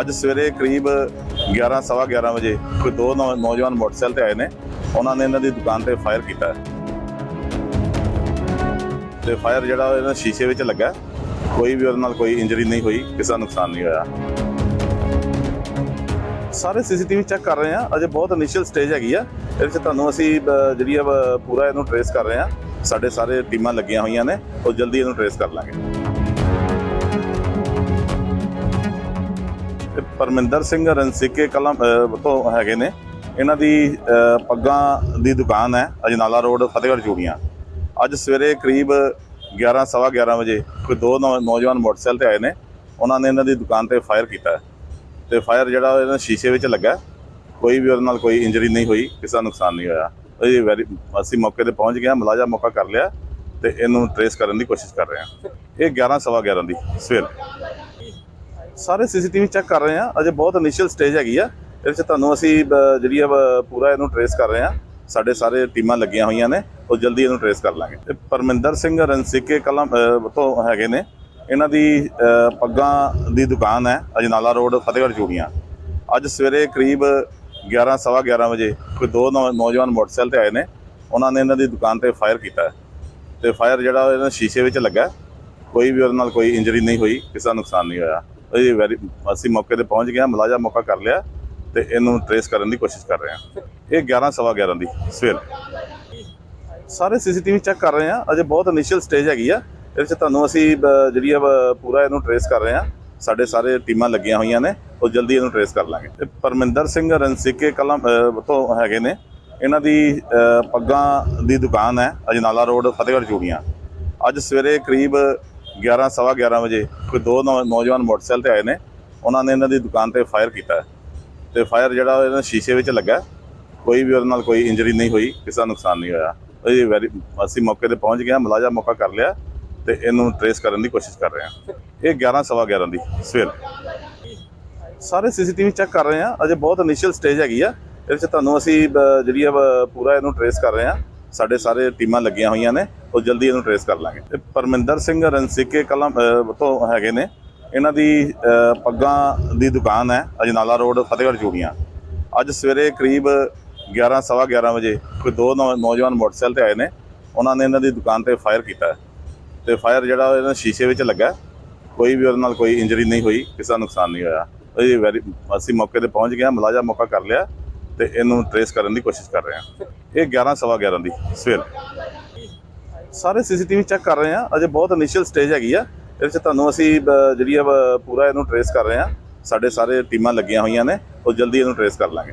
ਅੱਜ ਸਵੇਰੇ ਕਰੀਬ 11 ਸਵਾ 11 ਵਜੇ ਕੋਈ ਦੋ ਨੌ- ਨੌਜਵਾਨ ਮੋਟਰਸਾਈਕਲ ਤੇ ਆਏ ਨੇ। ਉਹਨਾਂ ਨੇ ਇਹਨਾਂ ਦੀ ਦੁਕਾਨ ਤੇ ਫਾਇਰ ਕੀਤਾ। ਹੈ। ਤੇ ਫਾਇਰ ਜਿਹੜਾ ਇਹਨਾਂ ਸ਼ੀਸ਼ੇ ਵਿੱਚ ਲੱਗਾ। ਕੋਈ ਵੀ ਉਹਦੇ ਨਾਲ ਕੋਈ ਇੰਜਰੀ ਨਹੀਂ ਹੋਈ, ਕਿਸੇ ਦਾ ਨੁਕਸਾਨ ਨਹੀਂ ਹੋਇਆ। ਸਾਰੇ ਸੀਸੀਟੀਵੀ ਚੈੱਕ ਕਰ ਰਹੇ ਆ ਅਜੇ ਬਹੁਤ ਇਨੀਸ਼ੀਅਲ ਸਟੇਜ ਹੈਗੀ ਆ। ਇਹਦੇ ਵਿੱਚ ਤੁਹਾਨੂੰ ਅਸੀਂ ਜਿਹੜੀ ਆ ਪੂਰਾ ਇਹਨੂੰ ਟਰੇਸ ਕਰ ਰਹੇ ਆ ਸਾਡੇ ਸਾਰੇ ਟੀਮਾਂ ਲੱਗੀਆਂ ਹੋਈਆਂ ਨੇ। ਉਹ ਜਲਦੀ ਇਹਨੂੰ ਟਰੇਸ ਕਰ ਲਾਂਗੇ। ਪਰਮਿੰਦਰ ਸਿੰਘ ਰਣਸੀਕੇ ਕਲਮ ਤੋਂ ਹੈਗੇ ਨੇ। ਇਹਨਾਂ ਦੀ ਪੱਗਾਂ ਦੀ ਦੁਕਾਨ ਹੈ, ਅਜਨਾਲਾ ਰੋਡ, ਫਤਿਹਗੜ੍ਹ ਚੂੜੀਆਂ। ਅੱਜ ਸਵੇਰੇ ਕਰੀਬ 11 ਸਵਾ 11 ਵਜੇ ਕੋਈ ਦੋ ਨੌ- ਨੌਜਵਾਨ ਮੋਟਰਸਾਈਕਲ ਤੇ ਆਏ ਨੇ। ਉਹਨਾਂ ਨੇ ਇਹਨਾਂ ਦੀ ਦੁਕਾਨ ਤੇ ਫਾਇਰ ਕੀਤਾ। ਹੈ। ਤੇ ਫਾਇਰ ਜਿਹੜਾ ਇਹਨਾਂ ਸ਼ੀਸ਼ੇ ਵਿੱਚ ਲੱਗਾ। ਕੋਈ ਵੀ ਉਹਦੇ ਨਾਲ ਕੋਈ ਇੰਜਰੀ ਨਹੀਂ ਹੋਈ, ਕਿਸੇ ਦਾ ਨੁਕਸਾਨ ਨਹੀਂ ਹੋਇਆ। ਇਹ ਵੈਰੀ, ਅਸੀਂ ਮੌਕੇ ਤੇ ਪਹੁੰਚ ਗਏ ਹਾਂ ਮੁਲਾਜ਼ਾ ਮੌਕਾ ਕਰ ਲਿਆ ਤੇ ਇਹਨੂੰ ਟਰੇਸ ਕਰਨ ਦੀ ਕੋਸ਼ਿਸ਼ ਕਰ ਰਹੇ ਹਾਂ। ਇਹ 11 ਸਵਾ 11 ਦੀ ਸਵੇਰ। ਸਾਰੇ ਸੀਸੀਟੀਵੀ ਚੈੱਕ ਕਰ ਰਹੇ ਆ ਅਜੇ ਬਹੁਤ ਇਨੀਸ਼ੀਅਲ ਸਟੇਜ ਹੈਗੀ ਆ। ਇਹਦੇ ਵਿੱਚ ਤੁਹਾਨੂੰ ਅਸੀਂ ਜਿਹੜੀ ਆ ਅਹ, ਪੂਰਾ ਇਹਨੂੰ ਟਰੇਸ ਕਰ ਰਹੇ ਆ ਸਾਡੇ ਸਾਰੇ ਟੀਮਾਂ ਲੱਗੀਆਂ ਹੋਈਆਂ ਨੇ। ਉਹ ਜਲਦੀ ਇਹਨੂੰ ਟਰੇਸ ਕਰ ਲਾਂਗੇ। ਤੇ ਪਰਮਿੰਦਰ ਸਿੰਘ ਰਣਸੀਕੇ ਕਲਮ ਅਹ, ਤੋਂ ਹੈਗੇ ਨੇ। ਇਹਨਾਂ ਦੀ ਪੱਗਾਂ ਦੀ ਦੁਕਾਨ ਹੈ। ਅਜਨਾਲਾ ਰੋਡ ਫਤਿਹਗੜ੍ਹ ਚੂੜੀਆਂ। ਅੱਜ ਸਵੇਰੇ ਕਰੀਬ 11 ਸਵਾ 11 ਵਜੇ ਕੋਈ ਦੋ ਨੌ- ਨੌਜਵਾਨ ਮੋਟਰਸਾਈਕਲ ਤੇ ਆਏ ਨੇ। ਉਹਨਾਂ ਨੇ ਇਹਨਾਂ ਦੀ ਦੁਕਾਨ ਤੇ ਫਾਇਰ ਕੀਤਾ ਹੈ। ਤੇ ਫਾਇਰ ਜਿਹੜਾ ਇਹਨਾਂ ਸ਼ੀਸ਼ੇ ਵਿੱਚ ਲੱਗਾ ਕੋਈ ਵੀ ਉਹਦੇ ਨਾਲ ਕੋਈ ਇੰਜਰੀ ਨਹੀਂ ਹੋਈ ਕਿਸੇ ਦਾ ਨੁਕਸਾਨ ਨਹੀਂ ਹੋਇਆ। ਇਹ ਵੈਰੀ ਅਸੀਂ ਮੌਕੇ ਤੇ ਪਹੁੰਚ ਗਏ ਹਾਂ ਮੁਲਾਜ਼ਾ ਮੌਕਾ ਕਰ ਲਿਆ ਤੇ ਇਹਨੂੰ ਟਰੇਸ ਕਰਨ ਦੀ ਕੋਸ਼ਿਸ਼ ਕਰ ਰਹੇ ਹਾਂ। ਇਹ 11 ਸਵਾ 11 ਦੀ ਸਵੇਰ। ਸਾਰੇ ਸੀਸੀਟੀਵੀ ਚੈੱਕ ਕਰ ਰਹੇ ਹਾਂ। ਅਜੇ ਬਹੁਤ ਇਨੀਸ਼ੀਅਲ ਸਟੇਜ ਹੈਗੀ ਆ। ਇਹਦੇ ਵਿੱਚ ਤੁਹਾਨੂੰ ਅਸੀਂ ਜਿਹੜੀ ਆ ਅਹ, ਪੂਰਾ ਇਹਨੂੰ ਟਰੇਸ ਕਰ ਰਹੇ ਹਾਂ। ਸਾਡੇ ਸਾਰੇ ਟੀਮਾਂ ਲੱਗੀਆਂ ਹੋਈਆਂ ਨੇ ਉਹ ਜਲਦੀ ਇਹਨੂੰ ਟਰੇਸ ਕਰ ਲਾਂਗੇ। ਤੇ ਪਰਮਿੰਦਰ ਸਿੰਘ ਰਣਸੀਕੇ ਕਲਮ ਅਹ, ਤੋਂ ਹੈਗੇ ਨੇ। ਇਹਨਾਂ ਦੀ ਪੱਗਾਂ ਦੀ ਦੁਕਾਨ ਹੈ ਅਜਨਾਲਾ ਰੋਡ ਫਤਿਹਗੜ੍ਹ ਚੂੜੀਆਂ। ਅੱਜ ਸਵੇਰੇ ਕਰੀਬ 11 ਸਵਾ 11 ਵਜੇ ਕੋਈ ਦੋ ਨੌ- ਨੌਜਵਾਨ ਮੋਟਰਸਾਈਕਲ ਤੇ ਆਏ ਨੇ ਉਹਨਾਂ ਨੇ ਇਹਨਾਂ ਦੀ ਦੁਕਾਨ ਤੇ ਫਾਇਰ ਕੀਤਾ। ਹੈ। ਤੇ ਫਾਇਰ ਜਿਹੜਾ ਇਹਨਾਂ ਸ਼ੀਸ਼ੇ ਵਿੱਚ ਲੱਗਾ। ਕੋਈ ਵੀ ਉਹਦੇ ਨਾਲ ਕੋਈ ਇੰਜਰੀ ਨਹੀਂ ਹੋਈ ਕਿਸੇ ਦਾ ਨੁਕਸਾਨ ਨਹੀਂ ਹੋਇਆ। ਇਹ ਵੈਰੀ ਅਸੀਂ ਮੌਕੇ ਤੇ ਪਹੁੰਚ ਗਏ ਹਾਂ ਮੁਲਾਜ਼ਾ ਮੌਕਾ ਕਰ ਲਿਆ ਤੇ ਇਹਨੂੰ ਟਰੇਸ ਕਰਨ ਦੀ ਕੋਸ਼ਿਸ਼ ਕਰ ਰਹੇ ਹਾਂ। ਇਹ 11 ਸਵਾ 11 ਦੀ ਸਵੇਰ। ਸਾਰੇ ਸੀਸੀਟੀਵੀ ਚੈੱਕ ਕਰ ਰਹੇ ਹਾਂ। ਅਜੇ ਬਹੁਤ ਇਨੀਸ਼ੀਅਲ ਸਟੇਜ ਹੈਗੀ ਆ। ਇਹਦੇ ਵਿੱਚ ਤੁਹਾਨੂੰ ਅਸੀਂ ਜਿਹੜੀ ਆ ਅਹ, ਪੂਰਾ ਇਹਨੂੰ ਟਰੇਸ ਕਰ ਰਹੇ ਹਾਂ। ਸਾਡੇ ਸਾਰੇ ਟੀਮਾਂ ਲੱਗੀਆਂ ਹੋਈਆਂ ਨੇ ਉਹ ਜਲਦੀ ਇਹਨੂੰ ਟਰੇਸ ਕਰ ਲਾਂਗੇ। ਤੇ ਪਰਮਿੰਦਰ ਸਿੰਘ ਰਣਸੀਕੇ ਕਲਮ ਅਹ, ਤੋਂ ਹੈਗੇ ਨੇ। ਇਹਨਾਂ ਦੀ ਪੱਗਾਂ ਦੀ ਦੁਕਾਨ ਹੈ ਅਜਨਾਲਾ ਰੋਡ ਫਤਿਹਗੜ੍ਹ ਚੂੜੀਆਂ। ਅੱਜ ਸਵੇਰੇ ਕਰੀਬ 11 ਸਵਾ 11 ਵਜੇ ਕੋਈ ਦੋ ਨੌ- ਨੌਜਵਾਨ ਮੋਟਰਸਾਈਕਲ ਤੇ ਆਏ ਨੇ। ਉਹਨਾਂ ਨੇ ਇਹਨਾਂ ਦੀ ਦੁਕਾਨ ਤੇ ਫਾਇਰ ਕੀਤਾ ਹੈ। ਤੇ ਫਾਇਰ ਜਿਹੜਾ ਉਹ ਇਹਨਾਂ ਸ਼ੀਸ਼ੇ ਵਿੱਚ ਲੱਗਾ ਕੋਈ ਵੀ ਉਹਦੇ ਨਾਲ ਕੋਈ ਇੰਜਰੀ ਨਹੀਂ ਹੋਈ ਕਿਸੇ ਦਾ ਨੁਕਸਾਨ ਨਹੀਂ ਹੋਇਆ। ਇਹ ਵੈਰੀ ਅਸੀਂ ਮੌਕੇ ਤੇ ਪਹੁੰਚ ਗਏ ਹਾਂ ਮੁਲਾਜ਼ਾ ਮੌਕਾ ਕਰ ਲਿਆ। ਤੇ ਇਹਨੂੰ ਟਰੇਸ ਕਰਨ ਦੀ ਕੋਸ਼ਿਸ਼ ਕਰ ਰਹੇ ਹਾਂ। ਇਹ 11 ਸਵਾ 11 ਦੀ ਸਵੇਰ। ਸਾਰੇ ਸੀਸੀਟੀਵੀ ਚੈੱਕ ਕਰ ਰਹੇ ਹਾਂ। ਅਜੇ ਬਹੁਤ ਇਨੀਸ਼ੀਅਲ ਸਟੇਜ ਹੈਗੀ ਆ। ਇਹਦੇ ਵਿੱਚ ਤੁਹਾਨੂੰ ਅਸੀਂ ਅਹ, ਜਿਹੜੀ ਆ ਅਹ, ਪੂਰਾ ਇਹਨੂੰ ਟਰੇਸ ਕਰ ਰਹੇ ਹਾਂ। ਸਾਡੇ ਸਾਰੇ ਟੀਮਾਂ ਲੱਗੀਆਂ ਹੋਈਆਂ ਨੇ। ਉਹ ਜਲਦੀ ਇਹਨੂੰ ਟਰੇਸ ਕਰ ਲਾਂਗੇ।